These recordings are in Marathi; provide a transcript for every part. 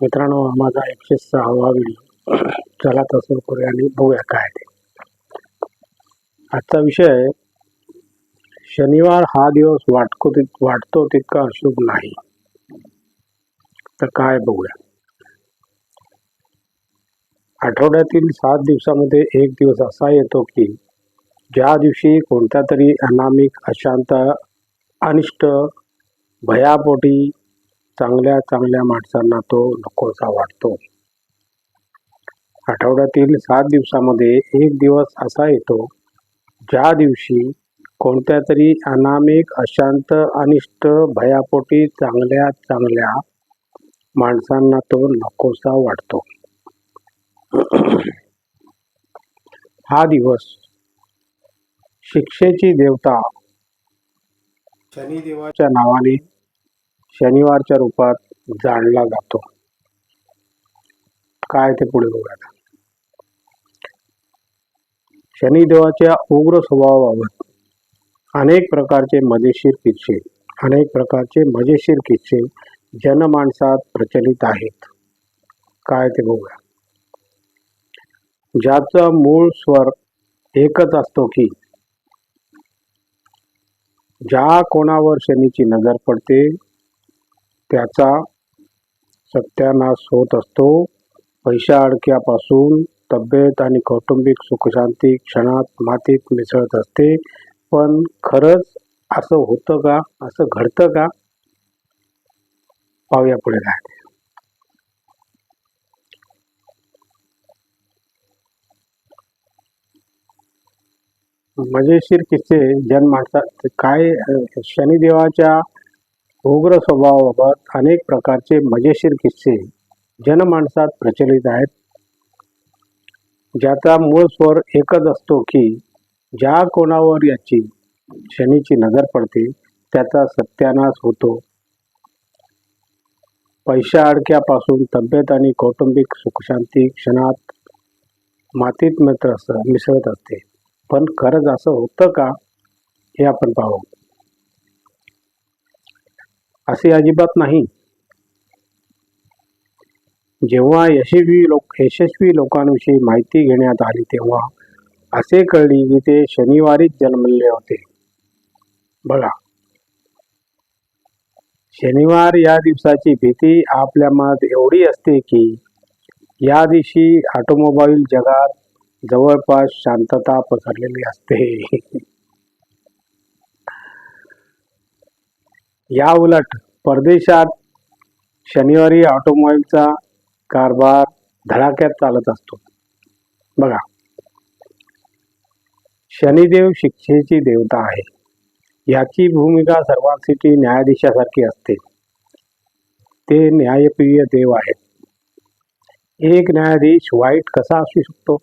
मित्रांनो माझा एकशे सहावा व्हिडिओ चला तसं करूया आणि बघूया काय ते. आजचा विषय शनिवार हा दिवस वाटको तित वाटतो तितका अशुभ नाही. तर काय बघूया. आठवड्यातील सात दिवसामध्ये एक दिवस असा येतो की ज्या दिवशी कोणत्या तरी अनामिक अशांत अनिष्ट भयापोटी चांगल्या चांगल्या माणसांना तो नकोसा वाटतो. आठवड्यातील सात दिवसामध्ये एक दिवस असा येतो ज्या दिवशी कोणत्या तरी अनामिक अशांत अनिष्ट भयापोटी चांगल्या चांगल्या माणसांना तो नकोसा वाटतो. हा दिवस शिक्षेची देवता शनिदेवाच्या नावाने शनिवारच्या रूपात जाणला जातो. काय ते पुढे बघूया शनिदेवाच्या उग्र स्वभावाबाबत अनेक प्रकारचे मजेशीर किस्से अनेक प्रकारचे मजेशीर किस्से जनमानसात प्रचलित आहेत. काय ते बघूया. ज्याचा मूळ स्वर एकच असतो की ज्या कोणावर शनीची नजर पडते त्याचा सत्यानाश होत असतो. पैशा अडक्यापासून तब्येत आणि कौटुंबिक सुखशांती क्षणात मातीत मिसळत असते. पण खरंच असं होतं का? असं घडतं का? पाहूया पुढे काय मजेशीर किस्से जन्माचा काय शनिदेवाच्या उग्र स्वभावाबाबत अनेक प्रकारचे मजेशीर किस्से जनमानसात प्रचलित आहेत. ज्याचा मूळ स्वर एकच असतो की ज्या कोणावर याची शनीची नजर पडते त्याचा सत्यानाश होतो. पैशा अडक्यापासून तब्येत आणि कौटुंबिक सुखशांती क्षणात मातीत मित्र अस मिसळत असते. पण खरंच असं होतं का हे आपण पाहू. असे अजिबात नाही. जेव्हा यशस्वी लोक यशस्वी लोकांविषयी माहिती घेण्यात आली तेव्हा असे कळली की ते शनिवारीच जन्मले होते. बघा. शनिवार या दिवसाची भीती आपल्या मनात एवढी असते की या दिवशी ऑटोमोबाईल जगात जवळपास शांतता पसरलेली असते. या उलट परदेशात शनिवारी ऑटोमोबाईलचा कारभार धडाक्यात चालत असतो. बघा. शनिदेव शिक्षेची देवता आहे. याची भूमिका सर्वांसाठी न्यायाधीशासारखी असते. ते न्यायप्रिय देव आहेत. एक न्यायाधीश वाईट कसा असू शकतो?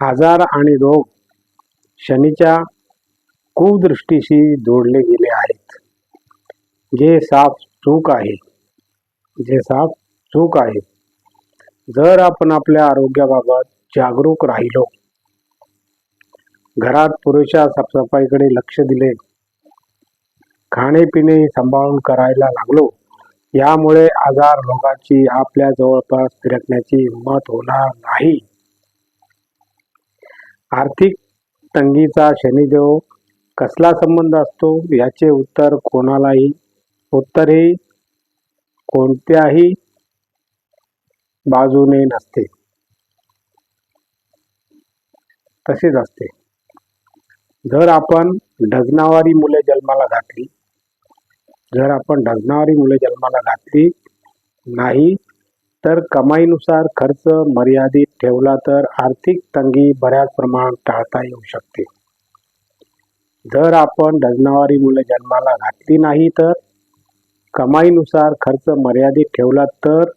आजार आणि रोग शनीच्या कुदृष्टीशी जोडले गेले आहेत. जे साफ चूक आहे जे साफ चूक आहे. जर आपण आपल्या आरोग्याबाबत जागरूक राहिलो घरात पुरेशा साफसफाईकडे लक्ष दिले खाणेपिणे सांभाळून करायला लागलो यामुळे आजार रोगाची आपल्या जवळपास फिरकण्याची हिंमत होणार नाही. आर्थिक तंगीचा शनिदेव कसला संबंध असतो? याचे उत्तर कोणालाही. उत्तर हे कोणत्याही बाजूने नसते. तसेच असते. जर आपण डजनावारी मुले जन्माला घातली जर आपण डजनावारी मुले जन्माला घातली नाही तर कमाईनुसार खर्च मर्यादित ठेवला तर आर्थिक तंगी बऱ्याच प्रमाणात टाळता येऊ शकते. जर आपण डजनावारी मुलं जन्माला घातली नाही तर कमाईनुसार खर्च मर्यादित ठेवला तर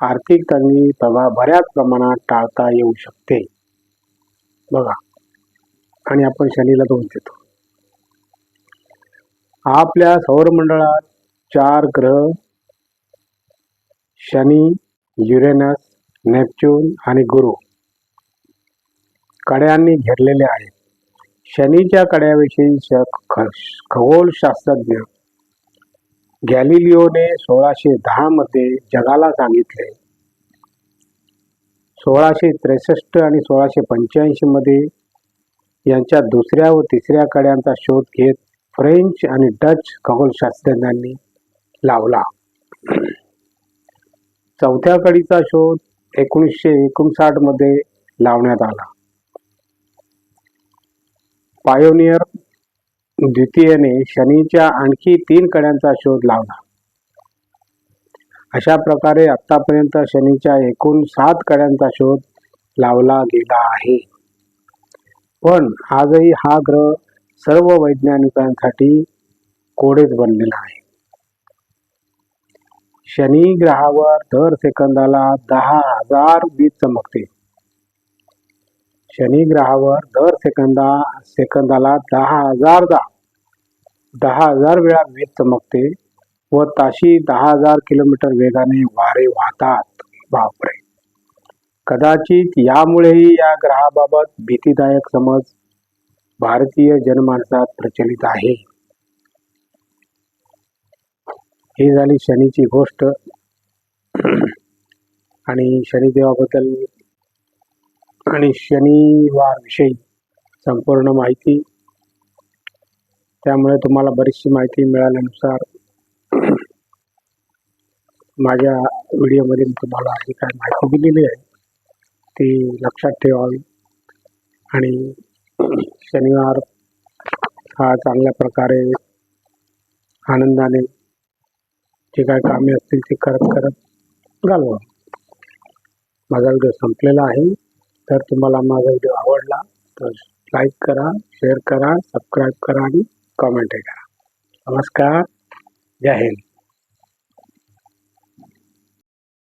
आर्थिक तंगी प्रभाव बऱ्याच प्रमाणात टाळता येऊ शकते. बघा आणि आपण शनीला दोष देतो. आपल्या सौरमंडळात चार ग्रह शनी युरेनस नेपच्यून आणि गुरु कड्यांनी घेरलेले आहेत. शनीच्या कड्याविषयी ख- खगोलशास्त्रज्ञ गॅलिलिओने सोळाशे दहामध्ये जगाला सांगितले. सोळाशे त्रेसष्ट आणि सोळाशे पंच्याऐंशी मध्ये यांच्या दुसऱ्या व तिसऱ्या कड्यांचा शोध घेत फ्रेंच आणि डच खगोलशास्त्रज्ञांनी लावला. चौथ्या कडीचा शोध एकोणीसशे एकोणसाठमध्ये लावण्यात आला. पायोनियर द्वितीयने शनीच्या आणखी तीन कड्यांचा शोध लावला. अशा प्रकारे आतापर्यंत शनीच्या एकूण सात कड्यांचा शोध लावला गेला आहे. पण आजही हा ग्रह सर्व वैज्ञानिकांसाठी कोडेच बनलेला आहे. शनी ग्रहावर दर सेकंदाला दहा हजार वीज चमकते. शनी ग्रहावर दर सेकंदा सेकंदाला दहा हजारदा दहा हजार वेळा वीज चमकते व ताशी दहा हजार किलोमीटर वेगाने वारे वाहतात. बापरे. कदाचित यामुळेही या ग्रहाबाबत भीतीदायक समज भारतीय जनमानसात प्रचलित आहे. ही झाली शनीची गोष्ट. आणि शनिदेवाबद्दल आणि शनिवार विषयी संपूर्ण माहिती. त्यामुळे तुम्हाला बरीचशी माहिती मिळाल्यानुसार माझ्या व्हिडिओमध्ये मी तुम्हाला जी काय माहिती दिलेली आहे ती लक्षात ठेवावी. आणि शनिवार हा चांगल्या प्रकारे आनंदाने जे काय कामे असतील ते करत करत घालवा माझा व्हिडिओ संपलेला आहे. तर तुम्हाला माझा व्हिडिओ आवडला तर लाईक करा शेअर करा सबस्क्राईब करा आणि कॉमेंटही करा. नमस्कार. जय हिंद.